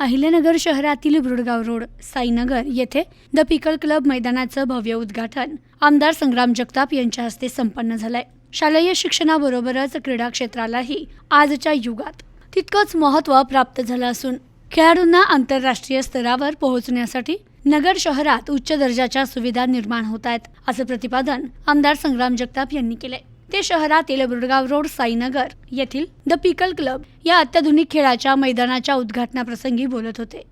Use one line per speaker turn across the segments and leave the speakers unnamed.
अहिल्यानगर शहरातील बुरडगाव रोड साईनगर येथे the pickle club मैदानाचं भव्य उद्घाटन. आमदार संग्राम जगताप यांच्या हस्ते संपन्न झालंय. शालेय शिक्षणाबरोबरच क्रीडा क्षेत्रालाही आजच्या युगात तितकंच महत्त्व प्राप्त झालं असून खेळाडूंना आंतरराष्ट्रीय स्तरावर पोहोचण्यासाठी नगर शहरात उच्च दर्जाच्या सुविधा निर्माण होत आहेत असं प्रतिपादन आमदार संग्राम जगताप यांनी केलंय. ते शहरातील बुरडगाव रोड साईनगर येथील द पिकल क्लब या अत्याधुनिक खेळाच्या मैदानाच्या उद्घाटनाप्रसंगी बोलत होते.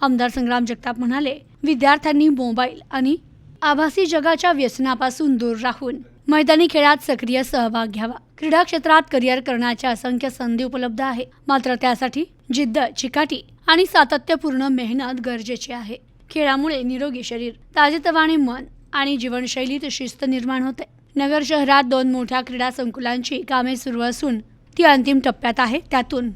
आमदार संग्राम जगताप म्हणाले विद्यार्थ्यांनी मोबाईल आणि आभासी जगाच्या व्यसनापासून दूर राहून मैदानी खेळात सक्रिय सहभाग घ्यावा. क्रीडा क्षेत्रात करिअर करण्याच्या असंख्य संधी उपलब्ध आहे. मात्र त्यासाठी जिद्द चिकाटी आणि सातत्यपूर्ण मेहनत गरजेची आहे. खेळामुळे निरोगी शरीर ताजेतवाने मन आणि जीवनशैलीत शिस्त निर्माण होते. नगर शहरात दोन मोठ्या क्रीडा संकुलांची कामे सुरू असून ती अंतिम टप्प्यात आहे त्यातून.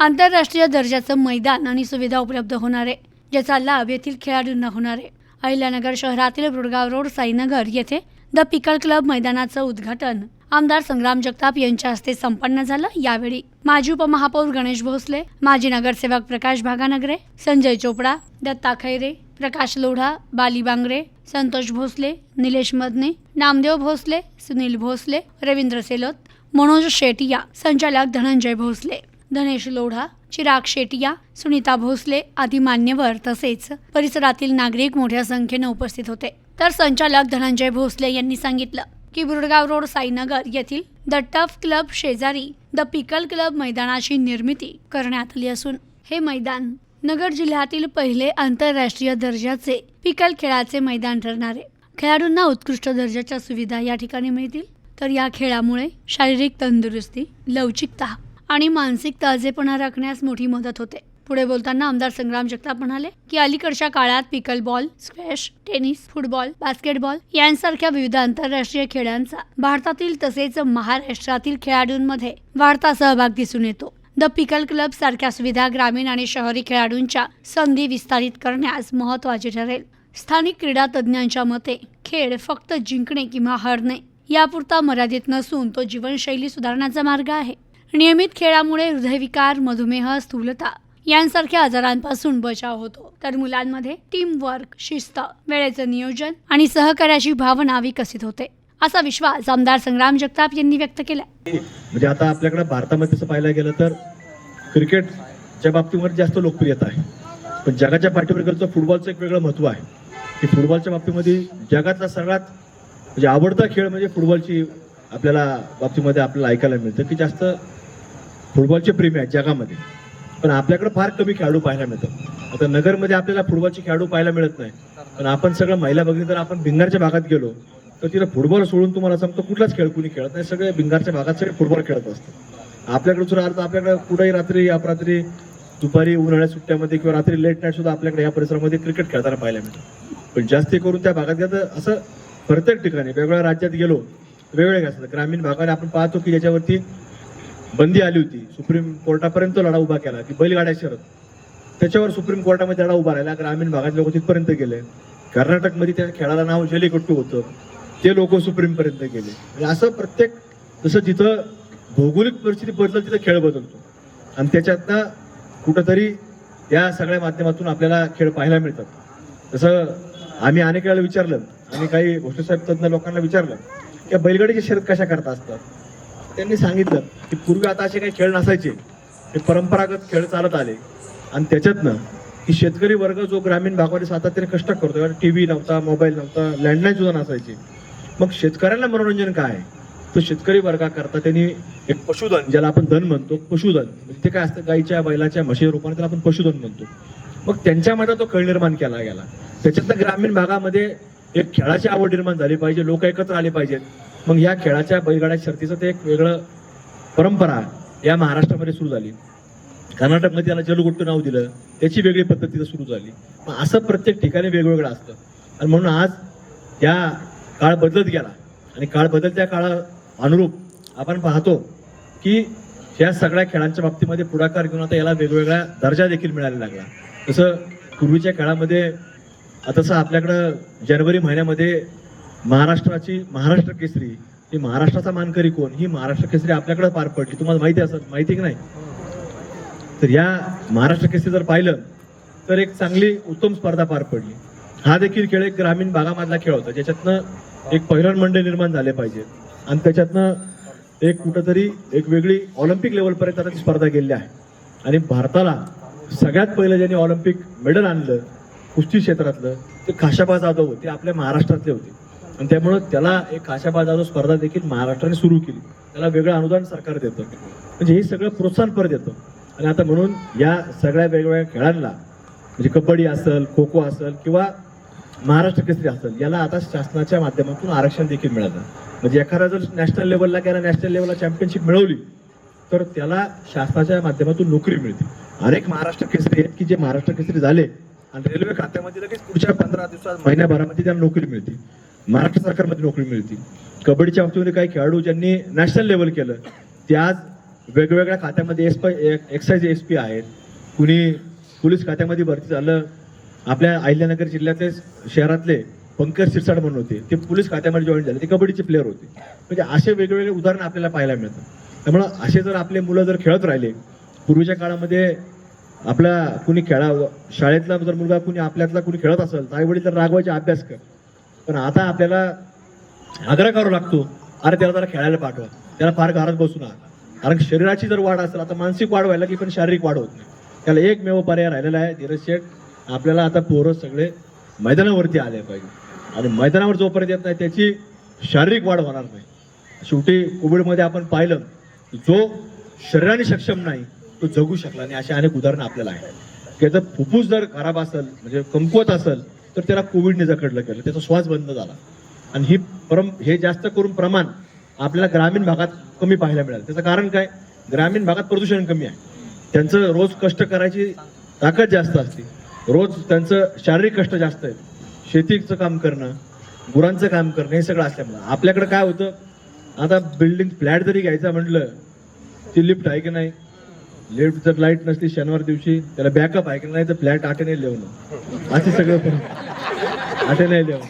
आंतरराष्ट्रीय दर्जाचं मैदान आणि सुविधा उपलब्ध होणार आहे ज्याचा लाभ येथील खेळाडूंना होणार. आहे अहिल्यानगर शहरातील बुडगाव रोड साईनगर येथे द पिकल क्लब मैदानाचं उद्घाटन आमदार संग्राम जगताप यांच्या हस्ते संपन्न झालं यावेळी. माजी उपमहापौर गणेश भोसले माजी नगरसेवक प्रकाश भागानगरे संजय चोपडा दत्ता खैरे प्रकाश लोढा बाली बांगरे संतोष भोसले निलेश मदने नामदेव भोसले सुनील भोसले रवींद्र सेलोत मनोज शेटिया संचालक धनंजय भोसले धनेश लोढा चिराग शेटिया सुनीता भोसले आदी मान्यवर तसेच परिसरातील नागरिक मोठ्या संख्येने उपस्थित होते. तर संचालक धनंजय भोसले यांनी सांगितलं की बुरडगाव रोड साईनगर येथील द टफ क्लब शेजारी द पिकल क्लब मैदानाची निर्मिती करण्यात आली असून हे मैदान नगर जिल्ह्यातील पहिले आंतरराष्ट्रीय दर्जाचे पिकल खेळाचे मैदान ठरणारे. खेळाडूंना उत्कृष्ट दर्जाच्या सुविधा या ठिकाणी मिळतील. तर या खेळामुळे शारीरिक तंदुरुस्ती लवचिकता आणि मानसिक ताजेपणा राखण्यास मोठी मदत होते. पुढे बोलताना आमदार संग्राम जगताप म्हणाले की अलीकडच्या काळात pickle ball squash tennis football basketball यांसारख्या विविध आंतरराष्ट्रीय खेळांचा भारतातील तसेच महाराष्ट्रातील खेळाडूंमध्ये वाढता सहभाग दिसून येतो. द पिकल क्लब सारख्या सुविधा ग्रामीण आणि शहरी खेळाडूंच्या संधी विस्तारित करण्यास महत्त्वाचे ठरेल. स्थानिक क्रीडा तज्ज्ञांच्या मते खेळ फक्त जिंकणे किंवा हरणे यापुरता मर्यादित नसून तो जीवनशैली सुधारण्याचा मार्ग आहे. नियमित खेळामुळे हृदयविकार मधुमेह स्थूलता यांसारख्या आजारांपासून बचाव होतो. तर मुलांमध्ये टीम वर्क शिस्त वेळेचं नियोजन आणि सहकार्याची भावना विकसित होते. असा विश्वास आमदार संग्राम जगताप यांनी व्यक्त केला
म्हणजे आता आपल्याकडे भारतामध्ये तसं पाहायला गेलं तर क्रिकेटच्या बाबतीमध्ये जास्त लोकप्रियता आहे. पण जगाच्या पाठीवर फुटबॉलचं एक वेगळं महत्त्व आहे. की फुटबॉलच्या बाबतीमध्ये जगातला सगळ्यात म्हणजे आवडता खेळ म्हणजे फुटबॉलची आपल्याला बाबतीमध्ये आपल्याला ऐकायला मिळतं की जास्त फुटबॉलचे प्रेमी आहेत जगामध्ये. पण आपल्याकडे फार कमी खेळाडू पाहायला मिळतात. आता नगरमध्ये आपल्याला फुटबॉलचे खेळाडू पाहायला मिळत नाही. पण आपण सगळं महिला बघितलं तर आपण भिंगारच्या भागात गेलो. तर तिला फुटबॉल सोडून तुम्हाला सांगतो कुठलाच खेळ कुणी खेळत नाही. सगळे भिंगारच्या भागात सगळे फुटबॉल खेळत असतात. आपल्याकडे सुद्धा अर्थ आपल्याकडे कुठेही रात्री अपरात्री दुपारी उन्हाळ्या सुट्ट्यामध्ये किंवा रात्री लेट नाईट सुद्धा आपल्याकडे या परिसरामध्ये क्रिकेट खेळताना पाहायला मिळतं. पण जास्ती करून त्या भागात गेलं तर असं प्रत्येक ठिकाणी वेगवेगळ्या राज्यात गेलो वेगवेगळे असतात? ग्रामीण भागाने आपण पाहतो की ज्याच्यावरती बंदी आली होती. सुप्रीम कोर्टापर्यंत लढा उभा केला की बैलगाड्या शरद. त्याच्यावर सुप्रीम कोर्टामध्ये लढा उभा राहिला. ग्रामीण भागात लोक तिथपर्यंत गेले. कर्नाटकमध्ये त्या खेळाला नाव जलीकट्टू होतं. ते लोक सुप्रीम पर्यंत गेले. आणि असं प्रत्येक जसं जिथं भौगोलिक परिस्थिती बदलत तिथं खेळ बदलतो. आणि त्याच्यातनं कुठंतरी या सगळ्या माध्यमातून आपल्याला खेळ पाहायला मिळतात. जसं आम्ही अनेक वेळेला विचारलं आणि काही गोष्टीसाहेब तज्ञ लोकांना विचारलं की बैलगाडीची शर्यत कशा करता असतात? त्यांनी सांगितलं की पूर्वी आता असे काही खेळ नसायचे. हे परंपरागत खेळ चालत आले. आणि त्याच्यातनं की शेतकरी वर्ग जो ग्रामीण भागामध्ये सातत्याने कष्ट करतो कारण टी व्ही नव्हता मोबाईल नव्हता लँडलाईन सुद्धा नसायचे. मग शेतकऱ्यांना मनोरंजन काय? तर तो शेतकरी वर्गाकरता त्यांनी एक पशुधन ज्याला आपण धन म्हणतो पशुधन. म्हणजे ते काय असतं? गाईच्या बैलाच्या म्हशी रूपाने त्याला आपण पशुधन म्हणतो. मग त्यांच्यामध्ये तो खेळ निर्माण केला गेला. त्याच्यातनं ग्रामीण भागामध्ये एक खेळाची आवड निर्माण झाली पाहिजे. लोक एकत्र आले पाहिजेत. मग या खेळाच्या बैलगाड्या शर्तीचं ते एक वेगळं परंपरा या महाराष्ट्रामध्ये सुरू झाली. कर्नाटकमध्ये त्याला जलगुट्टू नाव दिलं. त्याची वेगळी पद्धतीचं सुरू झाली. मग असं प्रत्येक ठिकाणी वेगवेगळं असतं. आणि म्हणून आज या काळ बदलत गेला. आणि काळ बदलत्या काळा अनुरूप आपण पाहतो की या सगळ्या खेळांच्या बाबतीमध्ये पुढाकार घेऊन आता याला वेगवेगळा दर्जा देखील मिळायला लागला. जसं पूर्वीच्या काळामध्ये तसं आपल्याकडं जानेवारी महिन्यामध्ये महाराष्ट्राची महाराष्ट्र केसरी ही महाराष्ट्राचा मानकरी कोण? ही महाराष्ट्र केसरी आपल्याकडे पार पडली. तुम्हाला माहिती असं? माहिती की नाही? तर या महाराष्ट्र केसरी जर पाहिलं तर एक चांगली उत्तम स्पर्धा पार पडली. हा देखील खेळ एक ग्रामीण भागामधला खेळ होता ज्याच्यातनं एक पहिरण मंडळ निर्माण झाले पाहिजे. आणि त्याच्यातनं एक कुठंतरी एक वेगळी ऑलिम्पिक लेवलपर्यंत आता ती स्पर्धा गेलेली आहे. आणि भारताला सगळ्यात पहिलं ज्यांनी ऑलिम्पिक मेडल आणलं कुस्ती क्षेत्रातलं ते खाशाबा जाधव होते आपल्या महाराष्ट्रातले होते. आणि त्यामुळं त्याला एक खाशाबा जाधव स्पर्धा देखील महाराष्ट्राने सुरू केली. त्याला वेगळं अनुदान सरकार देतं. म्हणजे हे सगळं प्रोत्साहन देतं. आणि आता म्हणून या सगळ्या वेगवेगळ्या खेळांना म्हणजे कबड्डी असेल खो खो असेल किंवा महाराष्ट्र केसरी असेल याला आता शासनाच्या माध्यमातून आरक्षण देखील मिळालं. म्हणजे एखादा जर नॅशनल लेवलला गेला नॅशनल लेवलला चॅम्पियनशिप मिळवली तर त्याला शासनाच्या माध्यमातून नोकरी मिळते. अनेक महाराष्ट्र केसरी आहेत की जे महाराष्ट्र केसरी झाले आणि रेल्वे खात्यामध्ये लगेच पुढच्या पंधरा दिवसात महिन्याभरामध्ये त्यांना नोकरी मिळते. महाराष्ट्र सरकारमध्ये नोकरी मिळते. कबड्डीच्या बाबतीमध्ये काही खेळाडू ज्यांनी नॅशनल लेवल केलं ते आज वेगवेगळ्या खात्यामध्ये एस एक्साईज एस पी आहेत. कुणी पोलीस खात्यामध्ये भरती झालं आपल्या अहिल्यानगर जिल्ह्यातले शहरातले पंकज शिरसाट म्हणून होते. ते पोलीस खात्यामध्ये जॉईन झाले. ते कबड्डीचे प्लेअर होते. म्हणजे असे वेगवेगळे उदाहरण आपल्याला पाहायला मिळतात. त्यामुळं असे जर आपले मुलं जर खेळत राहिले पूर्वीच्या काळामध्ये आपला कुणी खेळा शाळेतला जर मुलगा कुणी आपल्यातला कुणी खेळत असेल तर आईवडील तर रागवायचे अभ्यास कर. पण आता आपल्याला आग्रह करावा लागतो अरे त्याला जरा खेळायला पाठवा. त्याला फार घरात बसू नका. कारण शरीराची जर वाढ असेल आता मानसिक वाढ व्हायला की पण शारीरिक वाढ होत नाही. त्याला एकमेव पर्याय राहिलेला आहे धीरज शेठ. आपल्याला आता पोरं सगळे मैदानावरती आले पाहिजे. आणि मैदानावर जोपर्यंत येत नाही त्याची शारीरिक वाढ होणार नाही. शेवटी कोविडमध्ये आपण पाहिलं जो शरीराने सक्षम नाही तो जगू शकला नाही अशी अनेक उदाहरणं आपल्याला आहेत. त्याचं फुफ्फुस जर खराब असेल म्हणजे कमकुवत असेल तर त्याला कोविडने जकडलं केलं त्याचा श्वास बंद झाला. आणि ही परम हे जास्त करून प्रमाण आपल्याला ग्रामीण भागात कमी पाहायला मिळालं. त्याचं कारण काय? ग्रामीण भागात प्रदूषण कमी आहे. त्यांचं रोज कष्ट करायची ताकद जास्त असते. रोज त्यांचं शारीरिक कष्ट जास्त आहेत. शेतीचं काम करणं गुरांचं काम करणं हे सगळं असल्यामुळं. आपल्याकडे काय होतं आता बिल्डिंग फ्लॅट जरी घ्यायचा म्हटलं ती लिफ्ट आहे की नाही? लिफ्ट जर लाइट नसली शनिवार दिवशी त्याला बॅकअप आहे की नाही तर फ्लॅट आटे नाही लिहून. असे सगळं आटे नाही लिहून.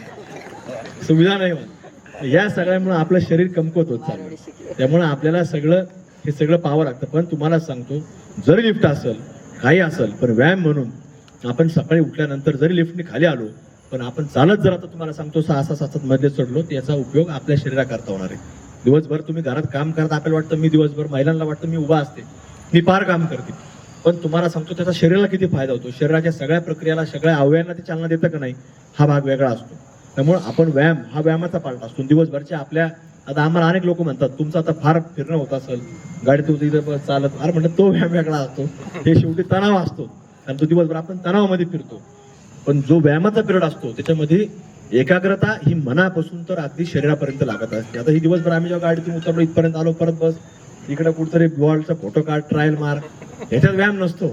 सुविधा नाही होत. या सगळ्यामुळे आपलं शरीर कमकुवत होत चाललं त्यामुळे आपल्याला सगळं हे सगळं पाहावं लागतं. पण तुम्हाला सांगतो जर लिफ्ट असेल काही असेल पण व्यायाम म्हणून आपण सकाळी उठल्यानंतर जरी लिफ्टने खाली आलो पण आपण चालत जर आता तुम्हाला सांगतो सहा सहा सात मध्ये चढलो त्याचा उपयोग आपल्या शरीराकरता होणार आहे. दिवसभर तुम्ही घरात काम करता आपल्याला वाटतं मी दिवसभर महिलांना वाटतं मी उभा असते. मी फार काम करते. पण तुम्हाला सांगतो त्याचा शरीराला किती फायदा होतो? शरीराच्या सगळ्या प्रक्रियाला सगळ्या अवयवांना ते चालना देतं का नाही? हा भाग वेगळा असतो. त्यामुळे आपण व्यायाम हा व्यायामाचा पार्ट असतो. दिवसभरच्या आपल्या आता आम्हाला अनेक लोक म्हणतात तुमचं आता फार फिरणं होत असेल गाडी तुझं इथं चालत फार म्हणतात तो व्यायाम वेगळा असतो. हे शेवटी तणाव असतो. कारण तो दिवसभर आपण तणावामध्ये फिरतो. पण जो व्यायामाचा पिरियड असतो त्याच्यामध्ये एकाग्रता ही मनापासून तर अगदी शरीरापर्यंत लागत असते. आता ही दिवसभर आम्ही जेव्हा गाडीतून उतरलो इथपर्यंत आलो परत बस इकडे कुठतरी बॉलचा फोटो काढ ट्रायल मार ह्याच्यात व्यायाम नसतो.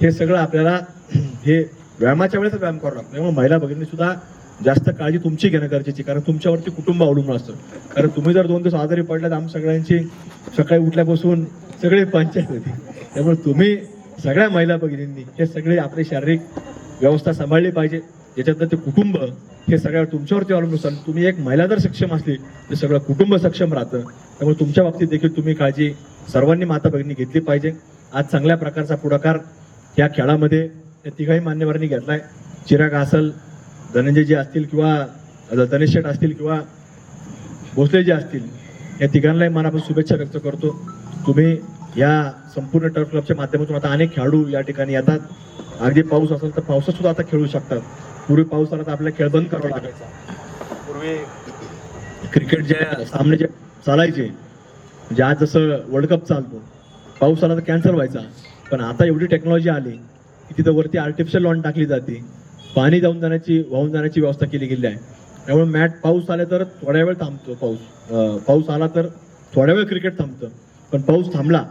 हे सगळं आपल्याला हे व्यायामाच्या वेळेस व्यायाम करावा लागतो. त्यामुळे महिला भगिनी सुद्धा जास्त काळजी तुमची घेणं गरजेची कारण तुमच्यावरती कुटुंब अवलंबून असतं. कारण तुम्ही जर दोन दिवस आजारी पडल्यात आम सगळ्यांची सकाळी उठल्यापासून सगळे पंचायत होती. त्यामुळे तुम्ही सगळ्या महिला भगिनींनी हे सगळे आपली शारीरिक व्यवस्था सांभाळली पाहिजे. ज्याच्यातनं ते कुटुंब हे सगळ्या तुमच्यावरती अवलंबून असेल तुम्ही एक महिला जर सक्षम असली तर सगळं कुटुंब सक्षम राहतं. त्यामुळे तुमच्या बाबतीत देखील तुम्ही काळजी सर्वांनी माता भगिनी घेतली पाहिजे. आज चांगल्या प्रकारचा पुढाकार या खेळामध्ये या तिघाही मान्यवरांनी घेतलाय. चिराग असल धनंजयजी असतील किंवा धनेश शेठ असतील किंवा भोसले जे असतील या तिघांनाही मनापासून शुभेच्छा व्यक्त करतो. तुम्ही या संपूर्ण टर्फ क्लबच्या माध्यमातून आता अनेक खेळाडू या ठिकाणी येतात. अगदी पाऊस असेल तर पावसात सुद्धा आता खेळू शकतात. पूर्वी पाऊस आला तर आपल्याला खेळ बंद करावा लागायचा. पूर्वी क्रिकेट जे सामने जे चालायचे म्हणजे आज जसं वर्ल्ड कप चालतो पाऊस आला तर कॅन्सल व्हायचा. पण आता एवढी टेक्नॉलॉजी आली की तिथं वरती आर्टिफिशियल लॉन टाकली जाते. पाणी जाऊन जाण्याची वाहून जाण्याची व्यवस्था केली गेली आहे. त्यामुळे मॅट पाऊस आला तर थोड्या वेळ थांबतो पाऊस. पाऊस आला तर थोड्या वेळ क्रिकेट थांबतं. पण पाऊस थांबला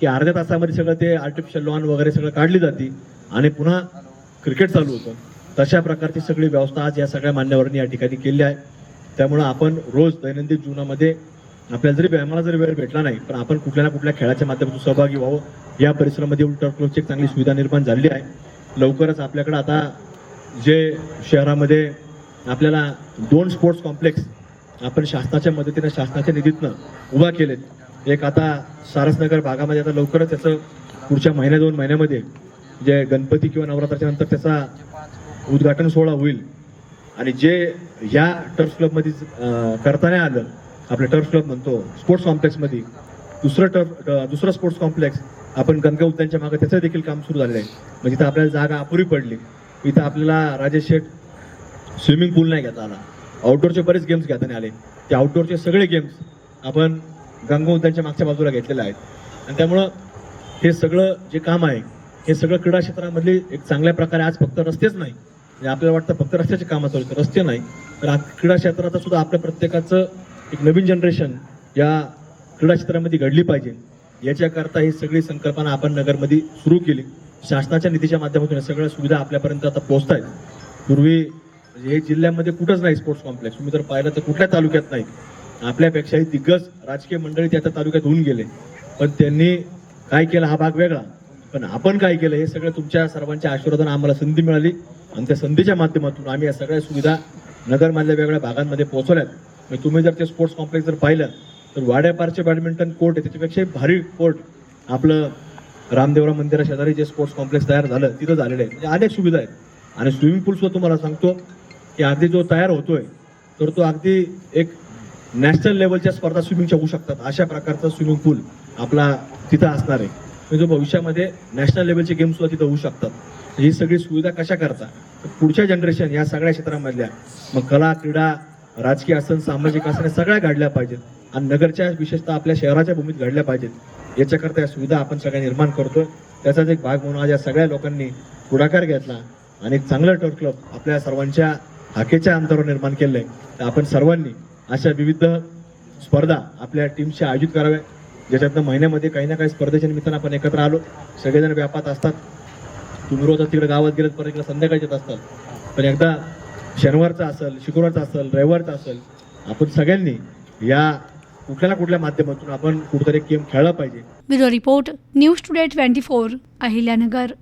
की अर्ध्या तासामध्ये सगळं ते आर्टिफिशियल लॉन वगैरे सगळं काढली जाते आणि पुन्हा क्रिकेट चालू होतं. तशा प्रकारची सगळी व्यवस्था आज या सगळ्या मान्यवरांनी या ठिकाणी केली आहे. त्यामुळं आपण रोज दैनंदिन जीवनामध्ये आपल्याला जरी व्यायामाला जरी वेळ भेटला नाही पण आपण कुठल्या ना कुठल्या खेळाच्या माध्यमातून सहभागी व्हावं. या परिसरामध्ये उलटा क्लबची एक चांगली सुविधा निर्माण झालेली आहे. लवकरच आपल्याकडे आता जे शहरामध्ये आपल्याला दोन स्पोर्ट्स कॉम्प्लेक्स आपण शासनाच्या मदतीनं शासनाच्या निधीतनं उभा केलेत एक आता सारसनगर भागामध्ये आता लवकरच त्याचं पुढच्या महिन्या दोन महिन्यामध्ये जे गणपती किंवा नवरात्राच्या नंतर त्याचा उद्घाटन सोहळा होईल. आणि जे ह्या टर्फ क्लबमध्ये करताना करता नाही आलं आपलं टर्फ क्लब म्हणतो स्पोर्ट्स कॉम्प्लेक्समध्ये दुसरं टर्फ दुसरं स्पोर्ट्स कॉम्प्लेक्स आपण गंगा उद्यानच्या मागे त्याचं देखील काम सुरू झालेलं आहे. म्हणजे तिथं आपल्याला जागा अपुरी पडली. इथं आपल्याला राजेश शेठ स्विमिंग पूल नाही घेता आला. आउटडोरचे बरेच गेम्स घेता नाही आले. ते आउटडोअरचे सगळे गेम्स आपण गंगा उद्यानच्या मागच्या बाजूला घेतलेल्या आहेत. आणि त्यामुळं हे सगळं जे काम आहे हे सगळं क्रीडा क्षेत्रामधले एक चांगल्या प्रकारे आज फक्त रस्तेच नाही. म्हणजे आपल्याला वाटतं फक्त रस्त्याचे कामं चालू आहेत. रस्ते नाही. तर आज क्रीडा क्षेत्रात सुद्धा आपल्या प्रत्येकाचं एक नवीन जनरेशन या क्रीडा क्षेत्रामध्ये घडली पाहिजे. याच्याकरता ही सगळी संकल्पना आपण नगरमध्ये सुरू केली. शासनाच्या निधीच्या माध्यमातून या सगळ्या सुविधा आपल्यापर्यंत आता पोहोचत आहेत पूर्वी म्हणजे हे जिल्ह्यामध्ये कुठंच नाही स्पोर्ट्स कॉम्प्लेक्स. तुम्ही जर पाहिलं तर कुठल्या तालुक्यात नाही. आपल्यापेक्षाही दिग्गज राजकीय मंडळी त्या तालुक्यात होऊन गेले. पण त्यांनी काय केलं हा भाग वेगळा. पण आपण काय केलं हे सगळं तुमच्या सर्वांच्या आशीर्वादानं आम्हाला संधी मिळाली आणि त्या संधीच्या माध्यमातून आम्ही या सगळ्या सुविधा नगरमधल्या वेगळ्या भागांमध्ये पोहोचवल्यात. म्हणजे तुम्ही जर ते स्पोर्ट्स कॉम्प्लेक्स जर पाहिलं तर वाड्यापारचे बॅडमिंटन कोर्ट आहे त्याच्यापेक्षाही भारी कोर्ट आपलं रामदेवरा मंदिरा शेजारी जे स्पोर्ट्स कॉम्प्लेक्स तयार झालं तिथं झालेलं आहे. म्हणजे अनेक सुविधा आहेत. आणि स्विमिंग पूल सुद्धा तुम्हाला सांगतो की अगदी जो तयार होतोय तर तो अगदी एक नॅशनल लेवलच्या स्पर्धा स्विमिंगच्या होऊ शकतात. अशा प्रकारचा स्विमिंग पूल आपला तिथं असणार आहे. म्हणजे जो भविष्यामध्ये नॅशनल लेवलचे गेम सुद्धा तिथं होऊ शकतात. ही सगळी सुविधा कशा करता? पुढच्या जनरेशन या सगळ्या क्षेत्रामधल्या मग कला क्रीडा राजकीय असन सामाजिक असन सगळ्या घडल्या पाहिजेत. आणि नगरच्या विशेषतः आपल्या शहराच्या भूमीत घडल्या पाहिजेत. याच्याकरता या सुविधा आपण सगळ्या निर्माण करतोय. त्याचाच एक भाग म्हणून आज या सगळ्या लोकांनी पुढाकार घेतला आणि एक चांगलं टर्फ क्लब आपल्या सर्वांच्या हाकेच्या अंतरावर निर्माण केलंय. तर आपण सर्वांनी अशा विविध स्पर्धा आपल्या टीमशी आयोजित कराव्या ज्याच्यातनं महिन्यामध्ये काही ना काही स्पर्धेच्या निमित्तानं आपण एकत्र आलो. सगळेजण व्यापात असतात. तुम्ही रोज तिकडे गावात गेलं परत इकडे संध्याकाळी येत असतात. पण एकदा शनिवारचा असेल शुक्रवारचा असेल रविवारचा असेल आपण सगळ्यांनी या कुठल्या ना कुठल्या माध्यमातून आपण कुठेतरी गेम खेळला पाहिजे.
Bureau report news today twenty four Ahilyanagar.